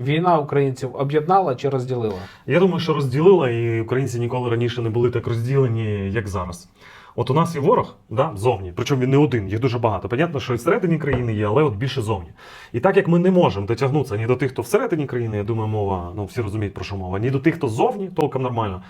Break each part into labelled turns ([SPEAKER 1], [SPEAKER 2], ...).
[SPEAKER 1] Війна українців об'єднала чи розділила?
[SPEAKER 2] Я думаю, що розділила, і українці ніколи раніше не були так розділені, як зараз. От у нас є ворог, да, зовні, причому він не один, їх дуже багато. Понятно, що і всередині країни є, але от більше зовні. І так як ми не можемо дотягнутися ні до тих, хто всередині країни, я думаю, мова, ну всі розуміють про що мова, ні до тих, хто зовні, толком нормально.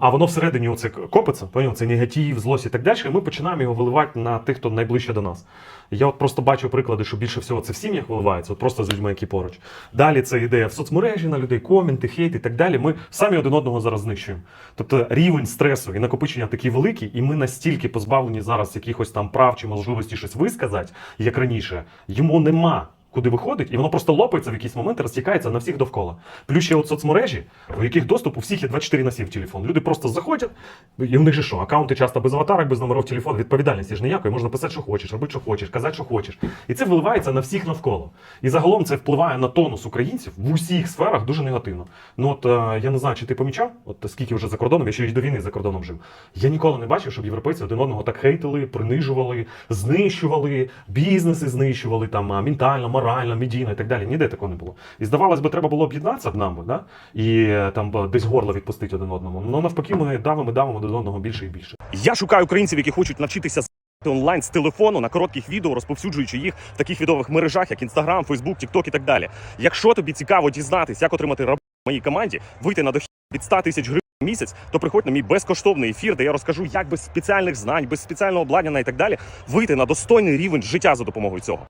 [SPEAKER 2] А воно всередині оце копиться, поняв, це негатив, злость і так далі. І ми починаємо його виливати на тих, хто найближче до нас. Я от просто бачу приклади, що більше всього це в сім'ях виливається, от просто з людьми, які поруч. Далі це ідея в соцмережі на людей, коменти, хейт і так далі. Ми самі один одного зараз знищуємо. Тобто рівень стресу і накопичення такий великий, і ми настільки позбавлені зараз якихось там прав чи можливості щось висказати, як раніше, йому нема. Куди виходить, і воно просто лопається в якийсь момент, розтікається на всіх довкола. Плюс ще от соцмережі, в яких доступ у всіх є 24 на 7 телефон. Люди просто заходять, і в них же що, аккаунти часто без аватарок, без номерів телефону, відповідальності ж ніякої, можна писати, що хочеш, робити, що хочеш, казати, що хочеш. І це виливається на всіх навколо. І загалом це впливає на тонус українців в усіх сферах дуже негативно. Ну от е, я не знаю, чи ти помічав, от скільки вже за кордоном, я ще й до війни за кордоном жив. Я ніколи не бачив, щоб європейці один одного так хейтили, принижували, знищували, бізнеси знищували там ментально, морально, медійно і так далі. Ніде такого не було. І здавалось би, треба було об'єднатися б нам, да? і е, там десь горло відпустити один одному. Ну навпаки, ми давимо, давимо один одного більше і більше.
[SPEAKER 3] Я шукаю українців, які хочуть навчитися онлайн з телефону на коротких відео, розповсюджуючи їх в таких відових мережах, як Instagram, Facebook, TikTok і так далі. Якщо тобі цікаво дізнатись, як отримати в моїй команді, вийти на дохід від 100 тисяч гривень місяць, то приходь на мій безкоштовний ефір, де я розкажу, як без спеціальних знань, без спеціального обладнання і так далі вийти на достойний рівень життя за допомогою цього.